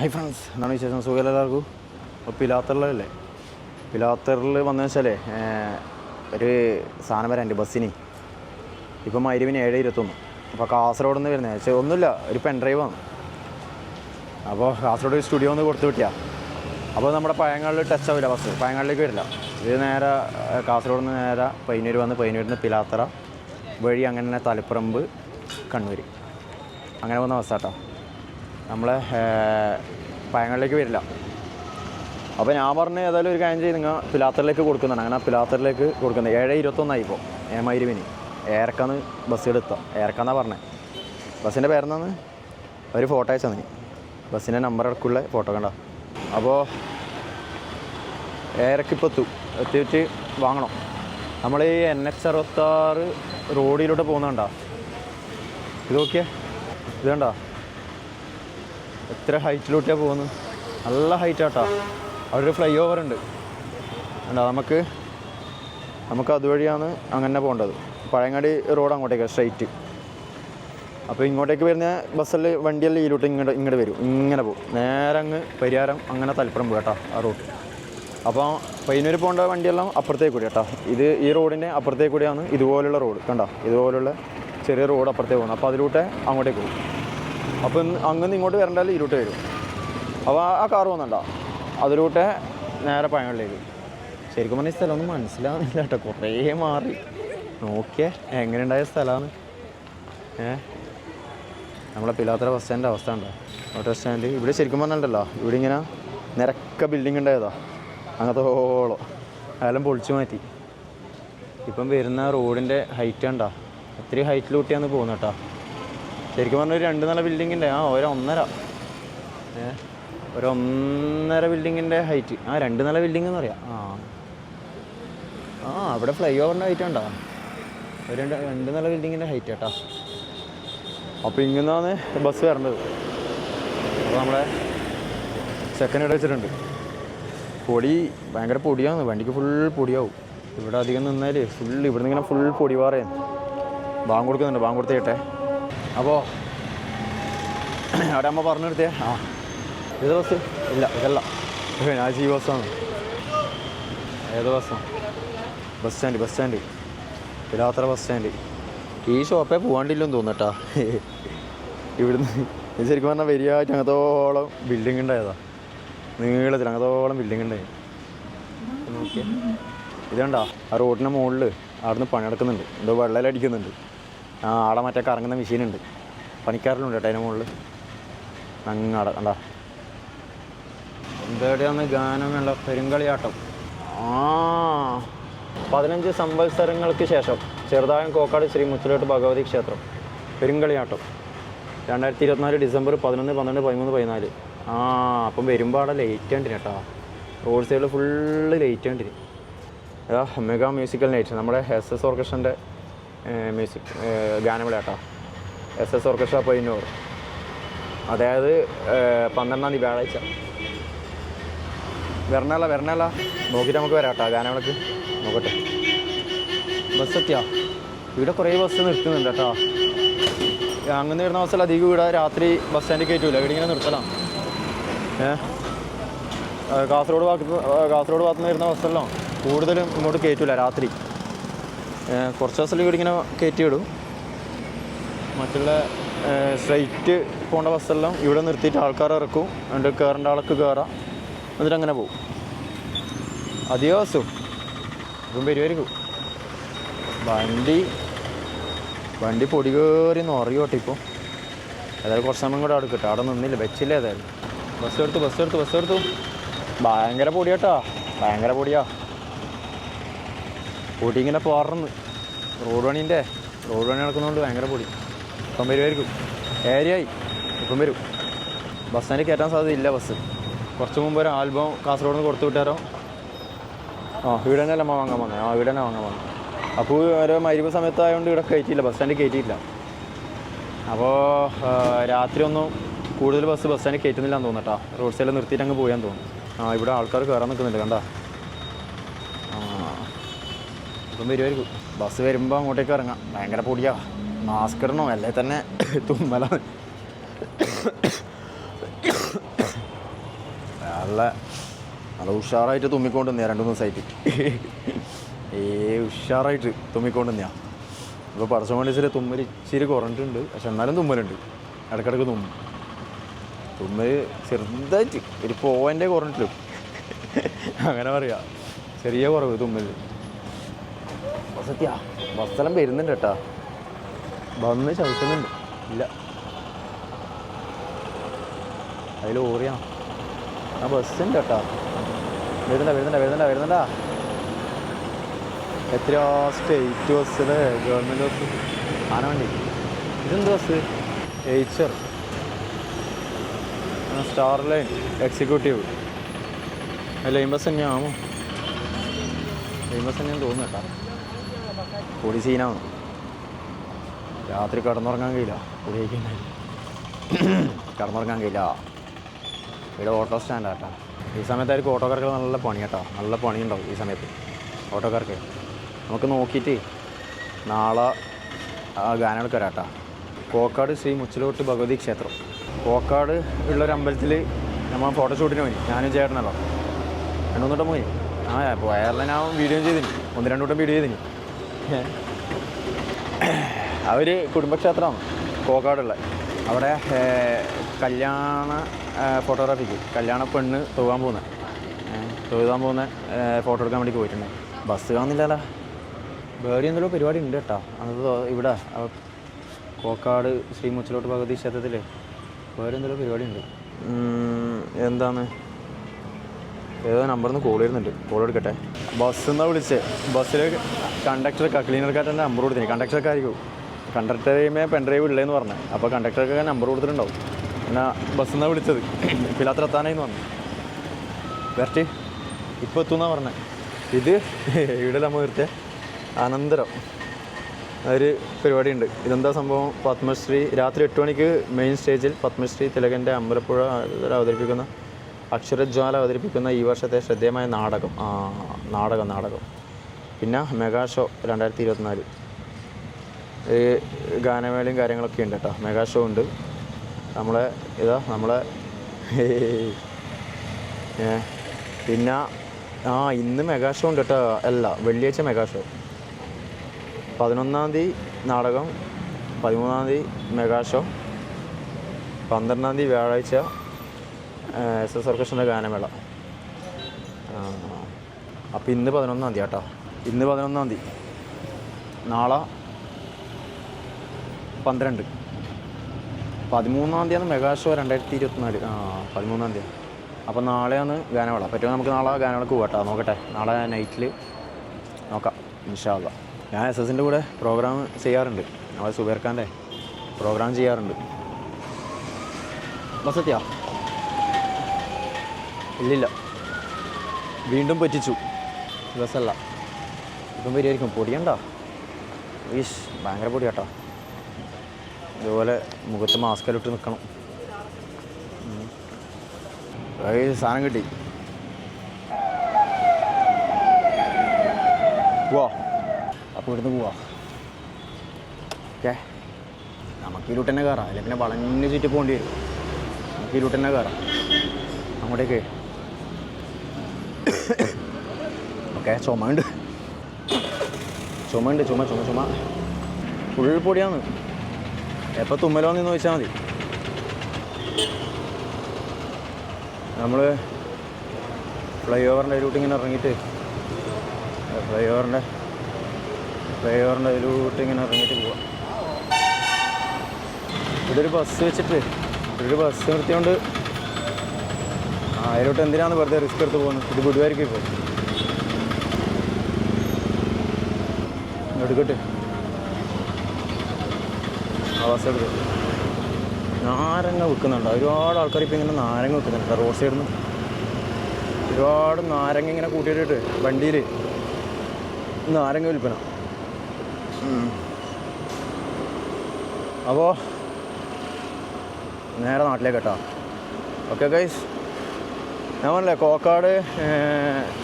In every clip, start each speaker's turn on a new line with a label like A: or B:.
A: Hi friends എന്താണ് വിശേഷം സുഖം എല്ലാവർക്കും അപ്പോൾ പിലാത്തറിലല്ലേ പിലാത്തറിൽ വന്നു വെച്ചാലേ ഒരു സാധനം വരാനുണ്ട് ബസ്സിന്. ഇപ്പം മരുവിന് ഏഴ് ഇരുപത്തൊന്ന്. അപ്പോൾ കാസർഗോഡ് നിന്ന് വരുന്നത് പക്ഷേ ഒന്നുമില്ല. ഒരു പെൻ ആണ്. അപ്പോൾ കാസർഗോഡ് ഒരു സ്റ്റുഡിയോ ഒന്ന് കൊടുത്തു വിട്ടിയാ. അപ്പോൾ നമ്മുടെ പഴയങ്ങളിൽ ടച്ച് ആവില്ല ബസ് പഴയങ്ങളിലേക്ക് വരില്ല. ഇത് നേരെ കാസർഗോഡ് നിന്ന് നേരെ പയ്യന്നൂർ വന്ന് പയ്യന്നൂരിൽ നിന്ന് പിലാത്തറ വഴി അങ്ങനെ തന്നെ തലപ്പറമ്പ് കണ്ണൂർ അങ്ങനെ വന്ന ബസ് കേട്ടോ നമ്മളെ പഴങ്ങളിലേക്ക് വരില്ല. അപ്പോൾ ഞാൻ പറഞ്ഞ് ഏതായാലും ഒരു കാര്യം ചെയ്ത് നിങ്ങൾ പിലാത്തറിലേക്ക് കൊടുക്കുന്നുണ്ട് അങ്ങനെ പിലാത്തറിലേക്ക് കൊടുക്കുന്നത്. ഏഴ് ഇരുപത്തൊന്നായി ഇപ്പോൾ ഏമായിരുവിന് ഏറക്കാന്ന് ബസ് എടുത്തോ ഏറക്കാന്നാണ് പറഞ്ഞത് ബസ്സിന്റെ പേരെന്നാന്ന് ഒരു ഫോട്ടോ അയച്ചു തന്നെ ബസ്സിന്റെ നമ്പർ അടക്കുള്ള ഫോട്ടോ കണ്ട. അപ്പോൾ ഏറക്കിപ്പോൾ എത്തും? എത്തിയിട്ട് വാങ്ങണം. നമ്മൾ ഈ എൻ എച്ച് അറുപത്താറ് റോഡിലൂടെ പോകുന്നുണ്ടോ ഇത് നോക്കിയേ. ഇത് കണ്ടോ? എത്ര ഹൈറ്റിലോട്ടാണ് പോകുന്നത്? നല്ല ഹൈറ്റ് ആട്ടോ അവിടെ ഒരു ഫ്ലൈ ഓവർ ഉണ്ട്. കണ്ടോ നമുക്ക് നമുക്ക് അതുവഴിയാണ് അങ്ങനെ പോകേണ്ടത്. പഴയങ്ങാടി റോഡ് അങ്ങോട്ടേക്ക് സ്ട്രൈറ്റ് അപ്പോൾ ഇങ്ങോട്ടേക്ക് വരുന്ന ബസ്സിൽ വണ്ടിയെല്ലാം ഈലോട്ട് ഇങ്ങോട്ട് ഇങ്ങോട്ട് വരും. ഇങ്ങനെ പോകും. നേരെ അങ്ങ് പരിഹാരം അങ്ങനെ തലപ്പുറം പോകും കേട്ടോ ആ റൂട്ട് അപ്പോൾ പയ്യന്നൂർ പോകേണ്ട വണ്ടിയെല്ലാം അപ്പുറത്തേക്ക് കൂടി കേട്ടോ. ഇത് ഈ റോഡിന്റെ അപ്പുറത്തേക്ക് കൂടിയാണ് ഇതുപോലുള്ള റോഡ് കണ്ടോ ഇതുപോലുള്ള ചെറിയ റോഡ് അപ്പുറത്തേക്ക് പോകുന്നത്. അപ്പോൾ അതിലൂടെ അങ്ങോട്ടേക്ക് പോകും. അപ്പോൾ അങ്ങനെ ഇങ്ങോട്ട് വരണ്ടാലും ഇരുട്ട് വരും. അപ്പോൾ ആ കാർ വന്നണ്ട. അതിലൂട്ടെ നേരെ പഴങ്ങളിലേക്ക് ശരിക്കും പറഞ്ഞ സ്ഥലമൊന്നും മനസ്സിലാവുന്നില്ല കേട്ടോ. കുറേ മാറി. നോക്കിയേ എങ്ങനെ ഉണ്ടായ സ്ഥലമാണ്. ഏ? നമ്മളെ പിലാത്തറ ബസ് സ്റ്റാൻഡിന്റെ അവസ്ഥ ഉണ്ടോ ഓട്ടോ സ്റ്റാൻഡ് ഇവിടെ ശരിക്കും പറഞ്ഞിട്ടുണ്ടല്ലോ ഇവിടെ ഇങ്ങനെ നിരക്ക ബിൽഡിംഗ് ഉണ്ടായതാ. അങ്ങനത്തോളം അതെല്ലാം പൊളിച്ചു മാറ്റി. ഇപ്പം വരുന്ന റോഡിന്റെ ഹൈറ്റ് ഉണ്ടോ ഒത്തിരി ഹൈറ്റിലൂട്ടിയാണ് പോകുന്നത് കേട്ടോ. ശരിക്കും പറഞ്ഞ ഒരു രണ്ട് നില ബിൽഡിങ്ങിന്റെ ആ ഒരു ഒന്നര. ഏ ഒരു ഒന്നര ബിൽഡിങ്ങിന്റെ ഹൈറ്റ്. ആ രണ്ട് നില ബിൽഡിംഗ് എന്ന് പറയാം. ആ. ആ അവിടെ ഫ്ലൈ ഓവറിന്റെ ഹൈറ്റ് ഉണ്ടോ? ഒരു രണ്ട് രണ്ട് നില ബിൽഡിങ്ങിന്റെ ഹൈറ്റ് കേട്ടോ. അപ്പോൾ ഇങ്ങനെയാണ് ബസ് വരേണ്ടത്. അപ്പോൾ നമ്മളെ സെക്കൻഡ് ഇട വെച്ചിട്ടുണ്ട്. പൊടി ഭയങ്കര പൊടിയാണ്. വണ്ടിക്ക് ഫുൾ പൊടിയാവും. ഇവിടെ അധികം നിന്നാൽ ഫുൾ ഇവിടെ നിന്ന് ഇങ്ങനെ ഫുൾ പൊടി പാറയാണ് ബാങ്ക് കൊടുക്കുന്നുണ്ട്. ബാങ്ക് കൊടുത്ത് കേട്ടെ. അപ്പോൾ അവിടെ അമ്മ പറഞ്ഞു നിർത്തിയേ ആ. ഏത് ബസ്? ഇല്ല ഇതല്ല. ഞാൻ ഈ ബസ്സാണ്. ഏത് ബസ്സാണ് bus stand bus stand. Pilathara bus stand. ഈ ഷോപ്പേ പോകാണ്ടില്ലെന്ന് തോന്നട്ടാ ഇവിടുന്ന് ശരിക്കും പറഞ്ഞാൽ വരിയായിട്ട് അങ്ങത്തോളം ബിൽഡിംഗ് ഉണ്ടായതാ. നീളത്തിൽ അങ്ങത്തോളം ബിൽഡിംഗ് ഉണ്ടായി. ഇതുണ്ടാ ആ റോഡിന്റെ മുകളിൽ അവിടുന്ന് പണിയെടുക്കുന്നുണ്ട്. എന്തോ വെള്ളം അടിക്കുന്നുണ്ട് ആ ആടെ മറ്റേ കറങ്ങുന്ന മെഷീനുണ്ട്. പണിക്കാരിലുണ്ട് കേട്ടോ അതിന്റെ മുകളിൽ. അങ്ങാടെ കണ്ടാ? എന്തേടെയാണ് ഗാനമേള പെരുങ്കളിയാട്ടം? ആ പതിനഞ്ച് സംവത്സരങ്ങൾക്ക് ശേഷം ചെറുതായം കോക്കാട് ശ്രീ മുച്ചിലോട്ട് ഭഗവതി ക്ഷേത്രം പെരുങ്കളിയാട്ടം. രണ്ടായിരത്തി ഇരുപത്തിനാല് ഡിസംബർ പതിനൊന്ന് പന്ത്രണ്ട് പതിമൂന്ന് പതിനാല്. ആ അപ്പം വരുമ്പോൾ അവിടെ ലേറ്റ് ആണ്ടിന് കേട്ടോ. റോഡ് സൈഡിൽ ഫുള്ള് ലേറ്റ് ആണ്ടിന് ഏതാ മെഗാ മ്യൂസിക്കൽ നൈറ്റ് നമ്മുടെ എസ് എസ് ഓർക്കസ്ട്രന്റെ മ്യൂസിക് ഗാനമേള കേട്ടോ. S S orchestra Payyanur. അതായത് ഏഹ്, പന്ത്രണ്ടാം തീയതി വ്യാഴാഴ്ച. വരണല്ല വരണല്ല നോക്കിയിട്ട് നമുക്ക് വരാം കേട്ടോ ഗാനമേളക്ക്. നോക്കട്ടെ. ബസ് എത്തിയാ? ഇവിടെ കുറേ ബസ് നിർത്തുന്നുണ്ട് കേട്ടോ. അങ്ങനെ വരുന്ന ബസ്സിൽ അധികം ഇവിടെ രാത്രി ബസ് സ്റ്റാൻഡിൽ കയറ്റൂല. ഇവിടെ ഇങ്ങനെ നിർത്തലാണ് ഏ? ആ, കാസർഗോഡ് ഭാഗത്ത് കാസർഗോഡ് ഭാഗത്തുനിന്ന് വരുന്ന ബസ്സെല്ലാം. കൂടുതലും ഇങ്ങോട്ട് കയറ്റൂല രാത്രി. കുറച്ച് ബസ്സിൽ ഇവിടിങ്ങനെ കയറ്റി വിടും. മറ്റുള്ള സ്ട്രൈറ്റ് പോകേണ്ട ബസ്സെല്ലാം ഇവിടെ നിർത്തിയിട്ട് ആൾക്കാർ ഇറക്കും. എന്നിട്ട് കയറേണ്ട ആൾക്ക് കയറാം എന്നിട്ട് അങ്ങനെ പോകും അധികം ബസ്സും ഇപ്പം വരുമായിരിക്കും വണ്ടി വണ്ടി പൊടി കയറി നിറയോട്ടെ ഇപ്പോൾ ഏതായാലും കുറച്ച് സമയം കൂടെ അവിടെ കിട്ടും. അവിടെ നിന്നില്ല. വെച്ചില്ല ഏതായാലും. ബസ് എടുത്തു ബസ് എടുത്തു ബസ് എടുത്തു. ഭയങ്കര പൊടിയാട്ടോ. ഭയങ്കര പൊടിയാ. പൊടി ഇങ്ങനെ പോറന്ന് റോഡ് പണീന്റെ റോഡ് പണി നടക്കുന്നതുകൊണ്ട് ഭയങ്കര പൊടി. ഇപ്പം വരുമായിരിക്കും ഏരിയായി. ഇപ്പം വരും. ബസ് സ്റ്റാൻഡിൽ കയറ്റാൻ സാധ്യതയില്ല ബസ് കുറച്ച് മുമ്പ് ഒരു ആൽബം കാസർഗോഡ് നിന്ന് കൊടുത്തു വിട്ടാരോ? ആ ഇവിടെ തന്നെ അമ്മ വാങ്ങാൻ വന്നത് ആ ഇവിടെ തന്നെ വാങ്ങാൻ വന്നത് അപ്പോൾ ഓരോ മരുവ് സമയത്തായതുകൊണ്ട് ഇവിടെ കയറ്റിയില്ല. ബസ് സ്റ്റാൻഡിൽ കയറ്റിയില്ല. അപ്പോൾ രാത്രി ഒന്നും കൂടുതൽ ബസ് ബസ് സ്റ്റാൻഡിൽ കയറ്റുന്നില്ല എന്ന് തോന്നട്ടാ റോഡ് സൈഡിൽ നിർത്തിയിട്ട് അങ്ങ് പോയാൻ തോന്നുന്നു. ആ ഇവിടെ ആൾക്കാർ കയറാൻ നിൽക്കുന്നുണ്ട് കണ്ടാ? ഇപ്പം വരുമായിരിക്കും ബസ് വരുമ്പോൾ അങ്ങോട്ടേക്ക് ഇറങ്ങാം. ഭയങ്കര പൊടിയാ മാസ്ക് ഇടണോ അല്ലേ തന്നെ തുമ്മലാണ്. നല്ല നല്ല ഉഷാറായിട്ട് തുമ്മിക്കൊണ്ട് തന്നെയാ രണ്ട് മൂന്ന് ദിവസമായിട്ട് ഏ ഉഷാറായിട്ട് തുമ്മിക്കൊണ്ട് തന്നെയാ ഇപ്പോൾ പടച്ച മണിച്ചിൽ തുമ്മൽ ഇച്ചിരി കുറഞ്ഞിട്ടുണ്ട് പക്ഷെ എന്നാലും തുമ്മലുണ്ട്. ഇടയ്ക്കിടയ്ക്ക് തുമ്മും. തുമ്മൽ ചെറുതായിട്ട് ഒരു പോവന്റെ കുറഞ്ഞിട്ടുള്ളൂ. അങ്ങനെ പറയാ. ചെറിയ കുറവ് തുമ്മൽ സത്യ ബസ്സെല്ലാം വരുന്നുണ്ട് കേട്ടാ. വന്ന് ചവിട്ടുന്നുണ്ട്. ഇല്ല. അതിൽ ഓറിയാ. ആ ബസ്സുണ്ട് കേട്ടാ. വരുന്നുണ്ട വരുന്നുണ്ട വരുന്നുണ്ട വരുന്നുണ്ടാ. എത്രയോ സ്റ്റേറ്റ് ബസ്സിൽ ഗവൺമെന്റ് ബസ് ആന വണ്ടി. ഇതെന്ത് bus Eicher star line executive line bus തന്നെയാണോ? ലൈൻ ബസ് തന്നെയാണ് തോന്നുന്നു കേട്ടാ. പൊടി സീനാണ് രാത്രി കിടന്നുറങ്ങാൻ കഴിയില്ല. പൊടി കഴിക്കാൻ കിടന്നുറങ്ങാൻ കഴിയില്ല. ഇവിടെ ഓട്ടോ സ്റ്റാൻഡാ കേട്ടോ ഈ സമയത്തായിരിക്കും ഓട്ടോക്കാർക്ക് നല്ല പണി കേട്ടോ നല്ല പണിയുണ്ടാവും ഈ സമയത്ത്. ഓട്ടോക്കാർക്ക്. നമുക്ക് നോക്കിയിട്ട് നാളെ ആ ഗാനങ്ങൾക്ക് വരാം കേട്ടോ കോക്കാട് ശ്രീ മുച്ചിലോട്ട് ഭഗവതി ക്ഷേത്രം. കോക്കാട് ഉള്ളൊരു അമ്പലത്തിൽ നമ്മൾ ഫോട്ടോഷൂട്ടിന് പോയി. ഞാനും ചേട്ടനല്ലോ. രണ്ടു പോയി. ആ പോയാലും ഞാൻ വീഡിയോ ചെയ്തിന് ഒന്ന് രണ്ടു വട്ടം വീഡിയോ ചെയ്തിന്. അവർ കുടുംബക്ഷേത്രമാണ് കോക്കാടുള്ള അവിടെ കല്യാണ ഫോട്ടോഗ്രാഫിക്ക് കല്യാണ പെണ്ണ് തൂകാൻ പോകുന്നത് തൊഴുതാൻ പോകുന്ന ഫോട്ടോ എടുക്കാൻ വേണ്ടി പോയിട്ടുണ്ട്. ബസ് കാണുന്നില്ലല്ലോ. വേറെ എന്തെങ്കിലും പരിപാടി ഉണ്ട് കേട്ടോ. അത് ഇവിടെ കോക്കാട് ശ്രീ മുച്ചിലോട്ട് ഭഗവതി ക്ഷേത്രത്തിൽ വേറെ എന്തെങ്കിലും പരിപാടി ഉണ്ട്. എന്താണ്? ഏതോ നമ്പറിൽ നിന്ന് കോൾ വരുന്നുണ്ട്. കോൾ എടുക്കട്ടെ? ബസ് എന്നാ വിളിച്ചേ. ബസ്സിൽ കണ്ടക്ടർ ക്ലീനർക്കാരുടെ നമ്പർ കൊടുത്തിന് കണ്ടക്ടറൊക്കെ ആയിരിക്കും. കണ്ടക്ടറേമേ പെൻഡ്രൈവ് എന്ന് പറഞ്ഞു. അപ്പോൾ കണ്ടക്ടർക്ക് നമ്പർ കൊടുത്തിട്ടുണ്ടാവും. പിന്നെ ബസ് എന്നാ വിളിച്ചത്. പിലാത്ര എത്താനായിന്ന് പറഞ്ഞു. വരട്ടെ. ഇപ്പോൾ എത്തുന്നാ പറഞ്ഞത് ഇത് ഇവിടെ നമ്മൾ നിർത്തിയ അനന്തരം ഒരു പരിപാടിയുണ്ട്. ഇതെന്താ സംഭവം? പത്മശ്രീ രാത്രി എട്ട് മണിക്ക് മെയിൻ സ്റ്റേജിൽ പത്മശ്രീ തിലകന്റെ അമ്പലപ്പുഴ അവതരിപ്പിക്കുന്ന അക്ഷരജ്വാല അവതരിപ്പിക്കുന്ന ഈ വർഷത്തെ ശ്രദ്ധേയമായ നാടകം. നാടകം നാടകം. പിന്നെ മെഗാ ഷോ രണ്ടായിരത്തി ഇരുപത്തിനാല്. ഗാനമേളയും കാര്യങ്ങളൊക്കെ ഉണ്ട് കേട്ടോ. മെഗാ ഷോ ഉണ്ട്. നമ്മളെ ഇതാ നമ്മളെ പിന്നെ ആ ഇന്ന് മെഗാ ഷോ ഉണ്ട് കേട്ടോ. അല്ല വെള്ളിയാഴ്ച മെഗാ ഷോ. പതിനൊന്നാം തീയതി നാടകം പതിമൂന്നാം തീയതി മെഗാ ഷോ പന്ത്രണ്ടാം തീയതി വ്യാഴാഴ്ച എസ് എസ് ഓർക്കസ്ട്രന്റെ ഗാനമേള. അപ്പോൾ ഇന്ന് പതിനൊന്നാം തീയതി കേട്ടോ. ഇന്ന് പതിനൊന്നാം തീയതി. നാളെ പന്ത്രണ്ട്. പതിമൂന്നാം തീയതി മെഗാ ഷോ രണ്ടായിരത്തി ഇരുപത്തിനാല് ആ പതിമൂന്നാം തീയതി. അപ്പോൾ നാളെയാണ് ഗാനമേള. പറ്റുമോ നമുക്ക് നാളെ ഗാനമേളക്ക് പോകട്ടോ നോക്കട്ടെ. നാളെ നൈറ്റിൽ നോക്കാം. ഇൻഷാല്ല ഞാൻ എസ് എസിന്റെ കൂടെ പ്രോഗ്രാം ചെയ്യാറുണ്ട്. നമ്മളെ സുബേർ ഖാന്റെ പ്രോഗ്രാം ചെയ്യാറുണ്ട്. ബസത്യാ ഇല്ലില്ല. വീണ്ടും പറ്റിച്ചു. ബസ്സല്ല ഇപ്പം വരികയായിരിക്കും പൊടിയണ്ട. ഈശ് ഭയങ്കര പൊടി കേട്ടോ ഇതുപോലെ മുഖത്ത് മാസ്കലിട്ട് നിൽക്കണം സാധനം കിട്ടി. പോവാ. അപ്പോൾ ഇവിടുന്ന് പോവാ. ഓക്കെ. നമുക്ക് തന്നെ കയറാം അല്ലെങ്കിൽ പിന്നെ വളഞ്ഞ് ചുറ്റി പോകേണ്ടി വരും. നമുക്ക് തന്നെ കയറാം അങ്ങോട്ടേക്ക്. ഓക്കെ ചുമണ്ട്. ചുമണ്ട് ചുമ ചുമ ചുമ. ഫുൾ പൊടിയാണ് എപ്പോൾ തുമ്മലോന്ന് ചോദിച്ചാൽ മതി. നമ്മൾ ഫ്ലൈ ഓവറിന്റെ അതിലൂട്ട് ഇങ്ങനെ ഇറങ്ങിയിട്ട് ഫ്ലൈ ഓവറിന്റെ ഫ്ലൈ ഓവറിന്റെ അതിലൂട്ട് ഇങ്ങനെ ഇറങ്ങിയിട്ട് പോവാം. ഇവിടെ ഒരു ബസ് വെച്ചിട്ട് ഇവിടെ ഒരു ബസ് നിർത്തിയോണ്ട് ആ അതിലോട്ട് എന്തിനാണ് വെറുതെ റിസ്ക് എടുത്ത് പോകുന്നത്? ഇത് വിടുമായിരിക്കും ഇപ്പോൾ എടുക്കട്ടെ ബസ് നാരങ്ങ വിൽക്കുന്നുണ്ട്. ഒരുപാട് ആൾക്കാർ ഇപ്പോൾ ഇങ്ങനെ നാരങ്ങ വിൽക്കുന്നുണ്ട് റോഡ് സൈഡിൽ നിന്ന് ഒരുപാട് നാരങ്ങ ഇങ്ങനെ കൂട്ടിയിട്ടിട്ട് വണ്ടിയിൽ നാരങ്ങ വിൽപ്പന. അപ്പോൾ നേരെ നാട്ടിലേക്ക് കേട്ടോ. ഓക്കെ ഗൈസ് ഞാൻ കോക്കാട്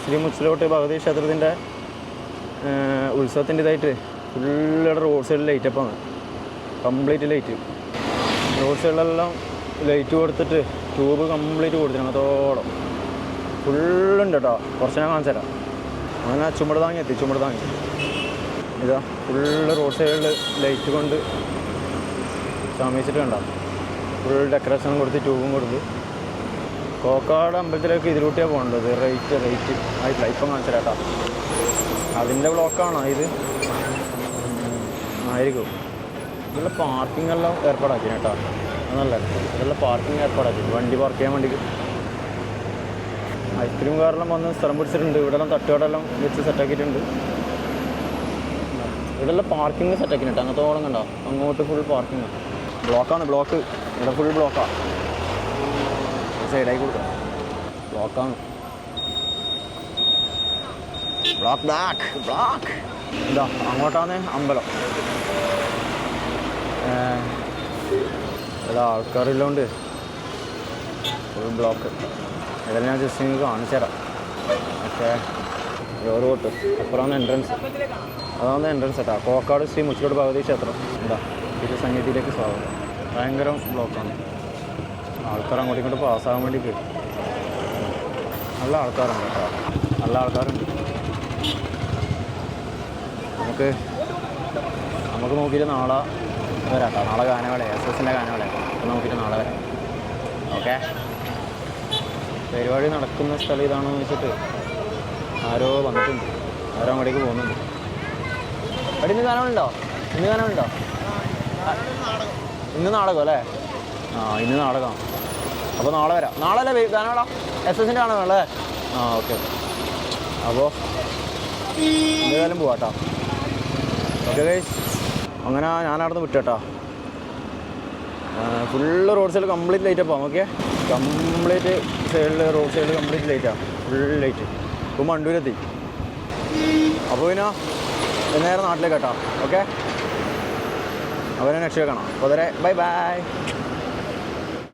A: ശ്രീ മുച്ചിലോട്ട് ഭഗവതി ക്ഷേത്രത്തിന്റെ ഉത്സവത്തിന്റെ ഇതായിട്ട് ഫുള്ള് റോഡ് സൈഡിൽ ലൈറ്റപ്പാണ് കംപ്ലീറ്റ് ലൈറ്റ് റോഡ് സൈഡിലെല്ലാം ലൈറ്റ് കൊടുത്തിട്ട് ട്യൂബ് കംപ്ലീറ്റ് കൊടുത്തിട്ടുണ്ട് അതോളം ഫുള്ളുണ്ട് കേട്ടോ കുറച്ച് ഞാൻ കാണിച്ചു തരാം. അങ്ങനെ ചുമട് താങ്ങി എത്തി ചുമട് താങ്ങി. ഇതാ ഫുള്ള് റോഡ് സൈഡിൽ ലൈറ്റ് കൊണ്ട് ശമിച്ചിട്ട് കണ്ട. ഫുൾ ഡെക്കറേഷനും കൊടുത്ത് ട്യൂബും കൊടുത്ത്. കോക്കാട് അമ്പലത്തിലേക്ക് ഇതിലൂട്ടിയാണ് പോകേണ്ടത്. റേറ്റ് റേറ്റ് ആയിട്ടില്ല ഇപ്പം കേട്ടോ അതിന്റെ ബ്ലോക്കാണോ ഇത്? ആയിരിക്കും. ഇതിലുള്ള പാർക്കിംഗ് എല്ലാം ഏർപ്പാടാക്കി കേട്ടോ. അതല്ല ഇതിലുള്ള പാർക്കിംഗ് ഏർപ്പാടാക്കി വണ്ടി പാർക്ക് ചെയ്യാൻ വേണ്ടി. ഐസ്ക്രീം കാറെല്ലാം വന്ന് സ്ഥലം പിടിച്ചിട്ടുണ്ട്. ഇവിടെ എല്ലാം തട്ടുകടെല്ലാം വെച്ച് സെറ്റാക്കിയിട്ടുണ്ട് ഇവിടെ പാർക്കിംഗ് സെറ്റാക്കി കേട്ടോ. അങ്ങനത്തോളം കണ്ടോ അങ്ങോട്ട് ഫുൾ പാർക്കിംഗ് ബ്ലോക്കാണ് ബ്ലോക്ക് ഇവിടെ ഫുൾ ബ്ലോക്കാണ് സൈഡായി കൊടുക്കാം. ബ്ലോക്കാണ് ബ്ലോക്ക് ബ്ലാക്ക് ബ്ലോക്ക് എന്താ അങ്ങോട്ടാണ് അമ്പലം. ഏതാ ആൾക്കാരില്ലോണ്ട് ഫുൾ ബ്ലോക്ക് ഇതെല്ലാം ഞാൻ ജസ്റ്റ് നിങ്ങൾക്ക് കാണിച്ചു തരാം. ഓക്കെ ജോറ് കൊട്ട് അപ്പുറമാണ് എൻട്രൻസ് അതാണ് എൻട്രൻസ് കേട്ടോ കോക്കാട് ശ്രീ മുച്ചിലോട് ഭഗവതി ക്ഷേത്രം. എന്താ ഇത് സംഗീതത്തിലേക്ക് സ്വാഗതം. ഭയങ്കര ബ്ലോക്കാണ് ആൾക്കാർ അങ്ങോട്ടും ഇങ്ങോട്ട് പാസ്സാകാൻ കിട്ടും നല്ല ആൾക്കാരുണ്ട് കേട്ടോ. നല്ല ആൾക്കാരുണ്ട്. നമുക്ക് നമുക്ക് നോക്കിയിട്ട് നാളെ വരാം കേട്ടോ. നാളെ ഗാനമേള എസ് എസിന്റെ ഗാനമേള അപ്പോൾ നോക്കിയിട്ട് നാളെ വരാം. ഓക്കെ? പരിപാടി നടക്കുന്ന സ്ഥലം ഇതാണെന്ന് വെച്ചിട്ട് ആരോ വന്നിട്ടുണ്ട്. ആരോ അങ്ങോട്ടേക്ക് പോകുന്നുണ്ട്. അവിടെ ഇന്ന് ഗാനമുണ്ടോ ഇന്ന് ഗാനമുണ്ടോ ഇന്ന് നാടകം. അല്ലേ ആ ഇന്ന് നാടകം. അപ്പോൾ നാളെ വരാം. നാളെ അല്ലേ ഗാനമേള? എസ് എസിന്റെ ആണോ അല്ലേ? ആ ഓക്കെ. അപ്പോൾ എന്തായാലും പോവാട്ടോ ഓക്കെ ഗൈസ് അങ്ങനെ ഞാനവിടുന്ന് കേട്ടോ ഫുള്ള് റോഡ് സൈഡിൽ കംപ്ലീറ്റ് ലൈറ്റാണ് അപ്പോൾ ഓക്കെ കംപ്ലീറ്റ് സൈഡിൽ റോഡ് സൈഡിൽ കംപ്ലീറ്റ് ലൈറ്റാണ് ഫുൾ ലൈറ്റ് ഇപ്പോൾ മണ്ടൂരെത്തി. അപ്പോൾ പിന്നെ നേരെ നാട്ടിലേക്ക് കേട്ടോ ഓക്കെ അവരെ നെക്സ്റ്റ് കാണാം. അപ്പോൾ ബൈ ബൈ